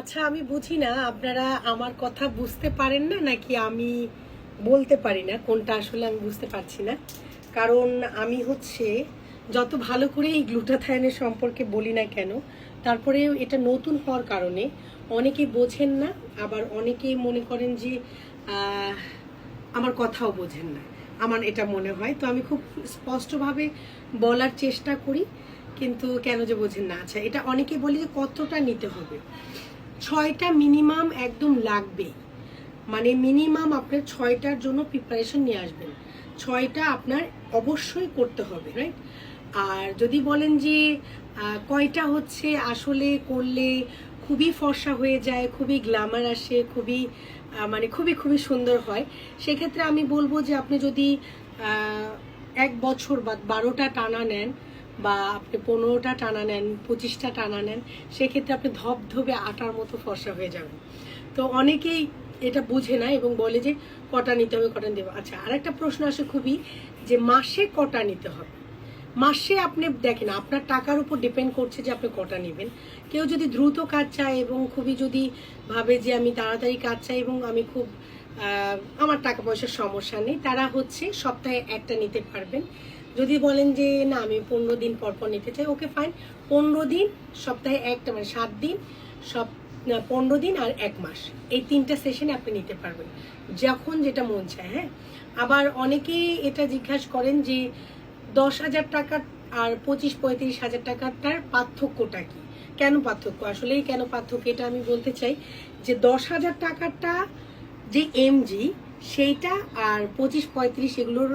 আচ্ছা আমি বুঝি না, আপনারা আমার কথা বুঝতে পারেন না নাকি আমি বলতে পারি না? কোনটা আসলে আমি বুঝতে পারছি না। কারণ আমি হচ্ছে যত ভালো করে এই গ্লুটাথায়নের সম্পর্কে বলি না কেন, তারপরে এটা নতুন হওয়ার কারণে অনেকে বোঝেন না, আবার অনেকেই মনে করেন যে আমার কথাও বোঝেন না। আমার এটা মনে হয়। তো আমি খুব স্পষ্টভাবে বলার চেষ্টা করি, কিন্তু কেন যে বোঝেন না। আচ্ছা এটা অনেকে বলে যে কতটা নিতে হবে। ছয়টা মিনিমাম একদম লাগবেই মানে মিনিমাম আপনার ছয়টার জন্য প্রিপারেশন নিয়ে আসবেন। ছয়টা আপনার অবশ্যই করতে হবে রাইট আর যদি বলেন যে কয়টা হচ্ছে আসলে করলে খুবই ফর্সা হয়ে যায়, খুবই গ্ল্যামার আসে, খুবই মানে খুবই খুবই সুন্দর হয়, সেক্ষেত্রে আমি বলব যে আপনি যদি এক বছর বা বারোটা টানা নেন বা আপনি পনেরোটা টানা নেন, পঁচিশটা টানা নেন, সেক্ষেত্রে আপনি ধবধবে আটার মতো ফর্সা হয়ে যাবেন। তো অনেকেই এটা বুঝে না এবং বলে যে কটা নিতে হবে, কটা নিতে হবে। আচ্ছা আরেকটা প্রশ্ন আসে খুবই যে মাসে কটা নিতে হবে? মাসে আপনি দেখেন, আপনার টাকার উপর ডিপেন্ড করছে যে আপনি কটা নেবেন। কেউ যদি দ্রুত কাজ চায় এবং খুবই যদি ভাবে যে আমি তাড়াতাড়ি কাজ চাই এবং আমি খুব আমার টাকা পয়সার সমস্যা নেই, তারা হচ্ছে সপ্তাহে একটা নিতে পারবেন। যদি বলেন যে, না, আমি পনেরো দিন পর পর নিতে চাই, ওকে ফাইন পনেরো দিন, সপ্তাহে একটা মানে সাত দিন সব পনেরো দিন আর এক মাস। এই তিনটা সেশনে আপনি নিতে পারবেন। যখন যেটা মন চায় হ্যাঁ? আবার অনেকেই এটা জিজ্ঞাসা করেন যে, দশ হাজার টাকা আর পঁচিশ, পঁয়ত্রিশ হাজার টাকাটার পার্থক্যটা কি? কেন পার্থক্য? আসলেই কেন পার্থক্য? এটা আমি বলতে চাই যে, দশ হাজার টাকাটা যে এমজি সেইটা আর পঁচিশ পঁয়ত্রিশ এগুলোর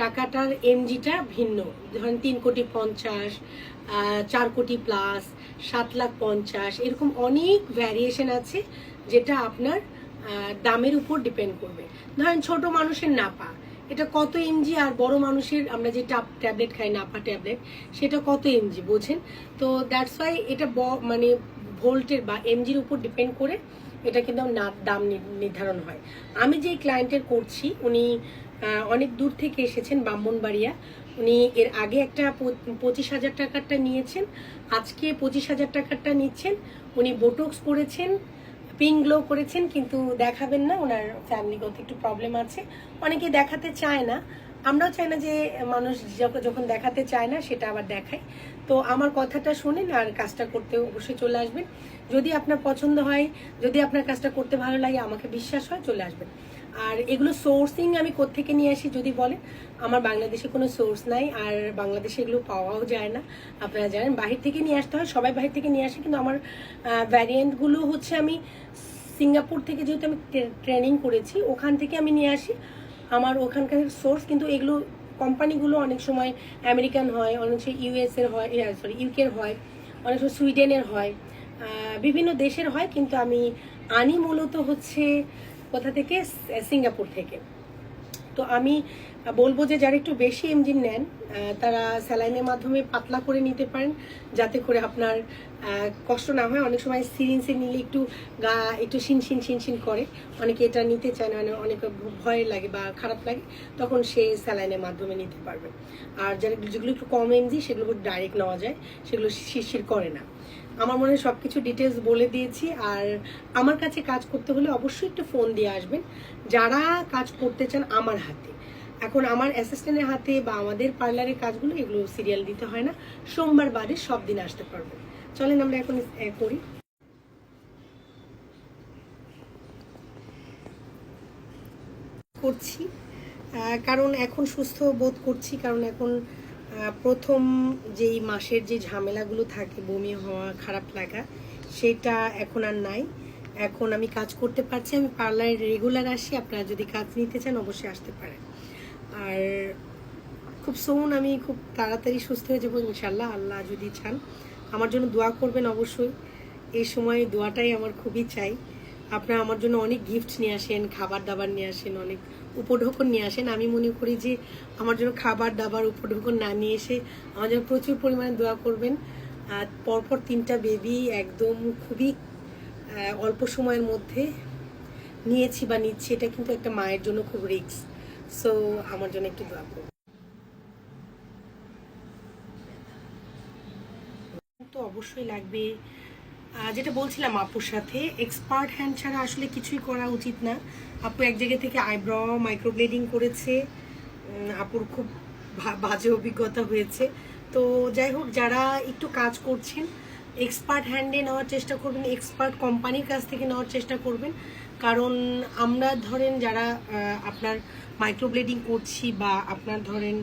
টাকাটার এমজিটা ভিন্ন। ধরেন তিন কোটি পঞ্চাশ চার কোটি প্লাস সাত লাখ পঞ্চাশ, এরকম অনেক ভ্যারিয়েশন আছে যেটা আপনার দামের উপর ডিপেন্ড করবে। ধরেন ছোট মানুষের নাপা, এটা কত এমজি আর বড় মানুষের, আমরা যে ট্যাবলেট খাই, নাপা ট্যাবলেট সেটা কত এমজি, বোঝেন? তো দ্যাটস ওয়াই এটা মানে ভোল্টের বা এমজির উপর ডিপেন্ড করে এটা কিন্তু দাম নির্ধারণ হয়। আমি যেই ক্লায়েন্টের করছি, উনি অনেক দূর থেকে এসেছেন ব্রাহ্মণবাড়িয়া। উনি এর আগে একটা পঁচিশ হাজার টাকারটা নিয়েছেন, আজকে পঁচিশ হাজার টাকারটা নিচ্ছেন। উনি বোটক্স করেছেন পিং গ্লো করেছেন, কিন্তু দেখাবেন না ওনার ফ্যামিলিগত একটু প্রবলেম আছে। অনেকে দেখাতে চায় না আমরাও চাই না যে মানুষ যখন- দেখাতে চায় না, সেটা আবার দেখায়। তো আমার কথাটা শুনেন আর কাজটা করতে অবশ্যই চলে আসবেন। যদি আপনার পছন্দ হয়, যদি আপনার কাজটা করতে ভালো লাগে, আমাকে বিশ্বাস হয়, চলে আসবেন। আর এগুলো সোর্সিং আমি কোত্থেকে নিয়ে আসি, যদি বলেন? আমার বাংলাদেশে কোনো সোর্স নাই, আর বাংলাদেশে এগুলো পাওয়াও যায় না। আপনারা জানেন, বাহির থেকে নিয়ে আসতে হয়, সবাই বাহির থেকে নিয়ে আসে, কিন্তু আমার ভ্যারিয়েন্টগুলো হচ্ছে আমি সিঙ্গাপুর থেকে যেহেতু আমি ট্রেনিং করেছি, ওখান থেকে আমি নিয়ে আসি। আমার ওখানকার সোর্স কিন্তু এগুলো কোম্পানিগুলো অনেক সময় আমেরিকান হয়, অনেক সময় ইউএস এর হয় সরি ইউকের হয়, অনেক সময় সুইডেনের হয় বিভিন্ন দেশের হয়, কিন্তু আমি আনি মূলত হচ্ছে কোথা থেকে? সিঙ্গাপুর থেকে। তো আমি বলব যে যারা একটু বেশি ইঞ্জিন নেন তারা স্যালাইনের মাধ্যমে পাতলা করে নিতে পারেন, যাতে করে আপনার কষ্ট না হয়। অনেক সময় সিরিঞ্জে নিলে একটু গা একটু শিন শিন শিন শিন করে। অনেকে এটা নিতে চায় না মানে অনেক ভয় লাগে বা খারাপ লাগে, তখন সে স্যালাইনের মাধ্যমে নিতে পারবে আর যারা, যেগুলো একটু কম এমজি, সেগুলো ডাইরেক্ট নেওয়া যায়, সেগুলো শিরশির করে না। আমার মনে হয় সবকিছু ডিটেলস বলে দিয়েছি। আর আমার কাছে কাজ করতে হলে অবশ্যই একটু ফোন দিয়ে আসবেন। যারা কাজ করতে চান আমার হাতে। এখন আমার অ্যাসিস্ট্যান্টের হাতে বা আমাদের পার্লারের কাজগুলো এগুলো সিরিয়াল দিতে হয় না। সোমবার বাদে সব দিন আসতে পারব চলেন আমরা এখন করি। করছি। কারণ এখন সুস্থ বোধ করছি। কারণ এখন প্রথম যেই মাসের যে ঝামেলাগুলো থাকে, বমি হওয়া, খারাপ লাগা, সেটা এখন আর নাই। এখন আমি কাজ করতে পারছি, আমি পার্লারে রেগুলার আসি, আপনারা যদি কাজ নিতে চান, অবশ্যই আসতে পারেন। আর খুব সোন আমি খুব তাড়াতাড়ি সুস্থ হয়ে যাব ইনশাল্লাহ আল্লাহ যদি চান। আমার জন্য দোয়া করবেন অবশ্যই। এই সময় দোয়াটাই আমার খুবই চাই। আপনারা আমার জন্য অনেক গিফট নিয়ে আসেন, খাবার দাবার নিয়ে আসেন, অনেক উপঢৌকন নিয়ে আসেন। আমি মনে করি যে আমার জন্য খাবার, দাবার উপঢৌকন না নিয়ে এসে আমার জন্য প্রচুর পরিমাণে দোয়া করবেন। আর পরপর তিনটা বেবি একদম খুবই অল্প সময়ের মধ্যে নিয়েছি বা নিচ্ছি, এটা কিন্তু একটা মায়ের জন্য খুব রিস্ক সো আমার জন্য একটু দোয়া করবেন। তো অবশ্যই লাগবে। যেটা বলছিলাম আপুর সাথে এক্সপার্ট হ্যান্ড ছাড়া আসলে কিছুই করা উচিত না। আপু এক জায়গা থেকে আইব্র মাইক্রোব্লেডিং করেছে আপুর খুব বাজে অভিজ্ঞতা হয়েছে। তো যাই হোক, যারা একটু কাজ করছেন এক্সপার্ট হ্যান্ডে নেওয়ার চেষ্টা করবেন এক্সপার্ট কোম্পানির কাছ থেকে নেওয়ার চেষ্টা করবেন। কারণ আমরা ধরেন যারা আপনার মাইক্রোব্লেডিং করছি বা আপনার ধরেন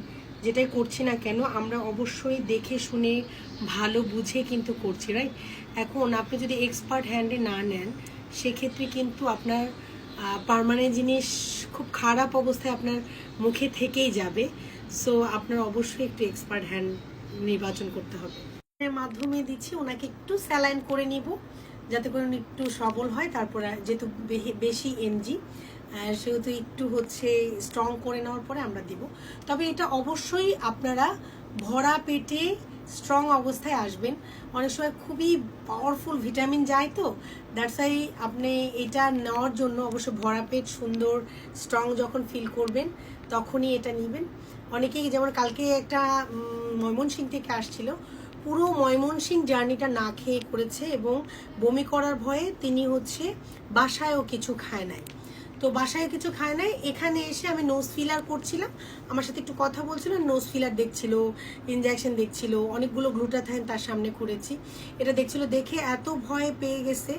যেটাই করছি না কেন, আমরা অবশ্যই দেখে শুনে, ভালো বুঝে কিন্তু করছি রাইট এখন আপনি যদি এক্সপার্ট হ্যান্ডে না নেন, সেক্ষেত্রে কিন্তু আপনার পারমানেন্ট জিনিস খুব খারাপ অবস্থায় আপনার মুখে থেকেই যাবে। সো আপনার অবশ্যই একটু এক্সপার্ট হ্যান্ড নির্বাচন করতে হবে। এর মাধ্যমে দিচ্ছি, ওনাকে একটু স্যালাইন করে নিব, যাতে করে একটু সবল হয়, তারপরে যেহেতু বেশি এমজি সেহেতু একটু হচ্ছে স্ট্রং করে নেওয়ার পরে আমরা দিব। তবে এটা অবশ্যই আপনারা ভরা পেটে স্ট্রং অবস্থায় আসবেন। অনেক সময় খুবই পাওয়ারফুল ভিটামিন যায় তো। দ্যাটস ওয়াই আপনি এটা নেওয়ার জন্য অবশ্য ভরা পেট সুন্দর স্ট্রং যখন ফিল করবেন, তখনই এটা নেবেন। অনেকেই যেমন কালকে একটা ময়মনসিং থেকে আসছিল। পুরো ময়মনসিং জার্নিটা না খেয়ে করেছে এবং বমি করার ভয়ে তিনি হচ্ছে বাসায়ও কিছু খায় নাই। তো বাসায় কিছু খায় নাই। এখানে এসে আমি নোজ ফিলার করছিলাম। আমার সাথে একটু কথা বলছিল নোজ ফিলার দেখছিল ইনজেকশন দেখছিল, অনেকগুলো গ্লুটাথাইন তার সামনে করেছি এটা দেখছিল, দেখে এত ভয় পেয়ে গেছে।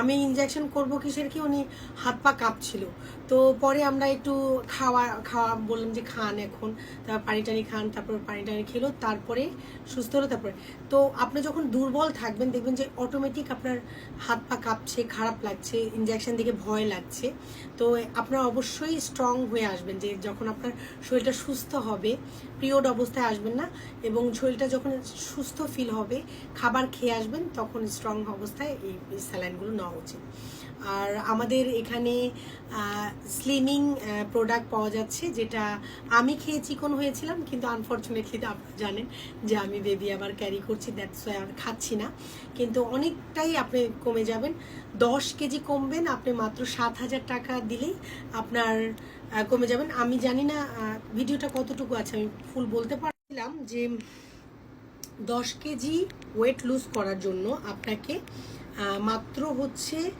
আমি ইনজেকশন করব কিসের কি? উনি হাত পা কাঁপছিল। তো পরে আমরা একটু খাওয়া খাওয়া বললাম যে খান এখন, তারপর পানি টানি খান, তারপর পানি টানি খেলো, তারপরে সুস্থ হলো, তারপরে। তো আপনি যখন দুর্বল থাকবেন, দেখবেন যে অটোমেটিক আপনার হাত পা কাঁপছে, খারাপ লাগছে ইনজেকশন দিকে ভয় লাগছে। তো আপনারা অবশ্যই স্ট্রং হয়ে আসবেন যে যখন আপনার শরীরটা সুস্থ হবে পিরিয়ড অবস্থায় আসবেন না এবং শরীরটা যখন সুস্থ ফিল হবে, খাবার খেয়ে আসবেন, তখন স্ট্রং অবস্থায় এই স্যালাইনগুলো নেওয়া উচিত। আর আমাদের এখানে স্লিমিং প্রোডাক্ট পাওয়া যাচ্ছে, যেটা আমি খেয়ে চিকন হয়েছিলাম, কিন্তু আনফর্চুনেটলি আপনারা জানেন যে আমি বেবি আবার ক্যারি করছি দ্যাটস ওয়াই আর খাচ্ছি না। কিন্তু অনেকটাই আপনি কমে যাবেন। দশ কেজি কমবেন, আপনি মাত্র সাত হাজার টাকা দিলেই আপনার কমে যাবেন। আমি জানি না ভিডিওটা কতটুকু আছে, আমি ফুল বলতে পারছিলাম যে দশ কেজি ওয়েট লুজ করার জন্য আপনাকে মাত্র হচ্ছে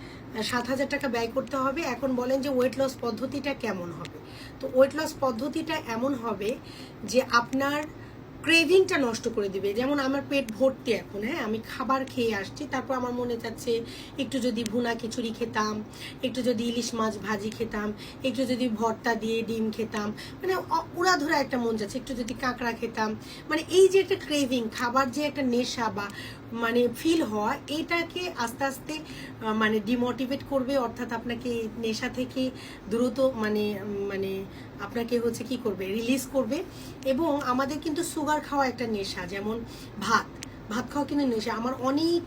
সাত হাজার টাকা ব্যয় করতে হবে। এখন বলেন যে ওয়েট লস পদ্ধতিটা কেমন হবে? তো ওয়েট লস পদ্ধতিটা এমন হবে যে আপনার ক্রেভিংটা নষ্ট করে দিবে। যেমন আমার পেট ভর্তি এখন হ্যাঁ আমি খাবার খেয়ে আসছি, তারপর আমার মনে যাচ্ছে একটু যদি ভুনা খিচুড়ি খেতাম, একটু যদি ইলিশ মাছ ভাজি খেতাম, একটু যদি ভর্তা দিয়ে ডিম খেতাম মানে অ- উড়াধুরা একটা মন যাচ্ছে, একটু যদি কাঁকড়া খেতাম। মানে এই যে একটা ক্রেভিং খাবার যে একটা নেশা বা মানে ফিল হওয়া, এটাকে আস্তে আস্তে মানে ডিমোটিভেট করবে, অর্থাৎ আপনাকে নেশা থেকে দ্রুত মানে মানে আপনাকে হচ্ছে কি করবে রিলিজ করবে। এবং আমাদের কিন্তু সুগার খাওয়া একটা নেশা, যেমন ভাত। ভাত খাওয়া কিন্তু নেশা আমার অনেক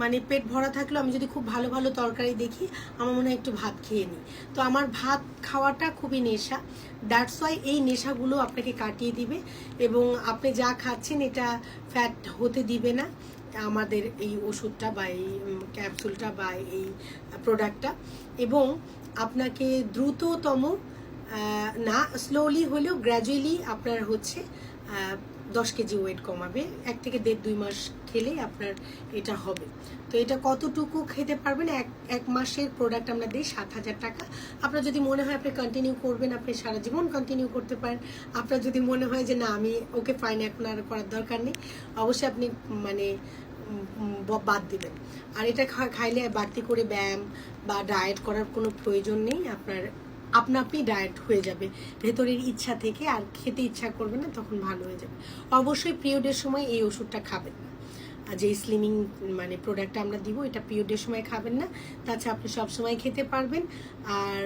মানে পেট ভরা থাকলেও আমি যদি খুব ভালো ভালো তরকারি দেখি, আমার মনে হয় একটু ভাত খেয়ে নিই। তো আমার ভাত খাওয়াটা খুবই নেশা। দ্যাটস ওয়াই এই নেশাগুলো আপনাকে কাটিয়ে দিবে এবং আপনি যা খাচ্ছেন এটা ফ্যাট হতে দিবে না। আমাদের এই ওষুধটা বা এই ক্যাপসুলটা বা এই প্রোডাক্টটা এবং আপনাকে দ্রুততম না স্লোলি হলেও গ্র্যাজুয়ালি আপনার হচ্ছে দশ কেজি ওয়েট কমাবে। এক থেকে দেড় দুই মাস খেলে আপনার এটা হবে। তো এটা কতটুকু খেতে পারবেন? এক এক মাসের প্রোডাক্ট আমরা দিই সাত হাজার টাকা। আপনার যদি মনে হয় আপনি কন্টিনিউ করবেন, আপনি সারা জীবন কন্টিনিউ করতে পারেন। আপনার যদি মনে হয় যে না, আমি ওকে ফাইন এখন আর করার দরকার নেই, অবশ্যই আপনি মানে বাদ দিবেন। আর এটা খাইলে বাড়তি করে ব্যায়াম বা ডায়েট করার কোনো প্রয়োজন নেই। আপনার আপনা আপনি ডায়েট হয়ে যাবে। ভেতরের ইচ্ছা থেকে আর খেতে ইচ্ছা করবে না, তখন ভালো হয়ে যাবে। অবশ্যই পিরিয়ডের সময় এই ওষুধটা খাবেন না। যে স্লিমিং মানে প্রোডাক্টটা আমরা দিব, এটা পিরিয়ডের সময় খাবেন না। তাছাড়া আপনি সব সময় খেতে পারবেন আর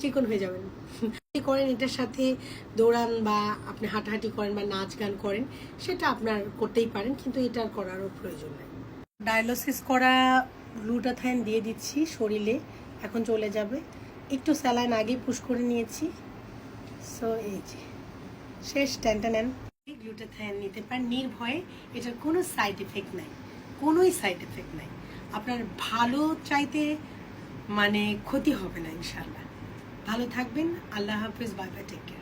চিকন হয়ে যাবেন। করেন এটার সাথে দৌড়ান বা আপনি হাঁটাহাঁটি করেন বা নাচ গান করেন, সেটা আপনার করতেই পারেন, কিন্তু এটার করারও প্রয়োজন নেই। ডায়ালিসিস করা গ্লুটাথাইন দিয়ে দিচ্ছি শরীরে, এখন চলে যাবে। একটু স্যালাইন আগে পুশ করে নিয়েছি। সো এই যে। শেষ টেনটা নেন গ্লুটাথায়ন নিতে পারেন। নির্ভয়ে এটার কোনো সাইড এফেক্ট নাই। কোনোই সাইড এফেক্ট নাই। আপনার ভালো চাইতে মানে ক্ষতি হবে না ইনশাল্লাহ ভালো থাকবেন। আল্লাহ হাফিজ। Bye bye take care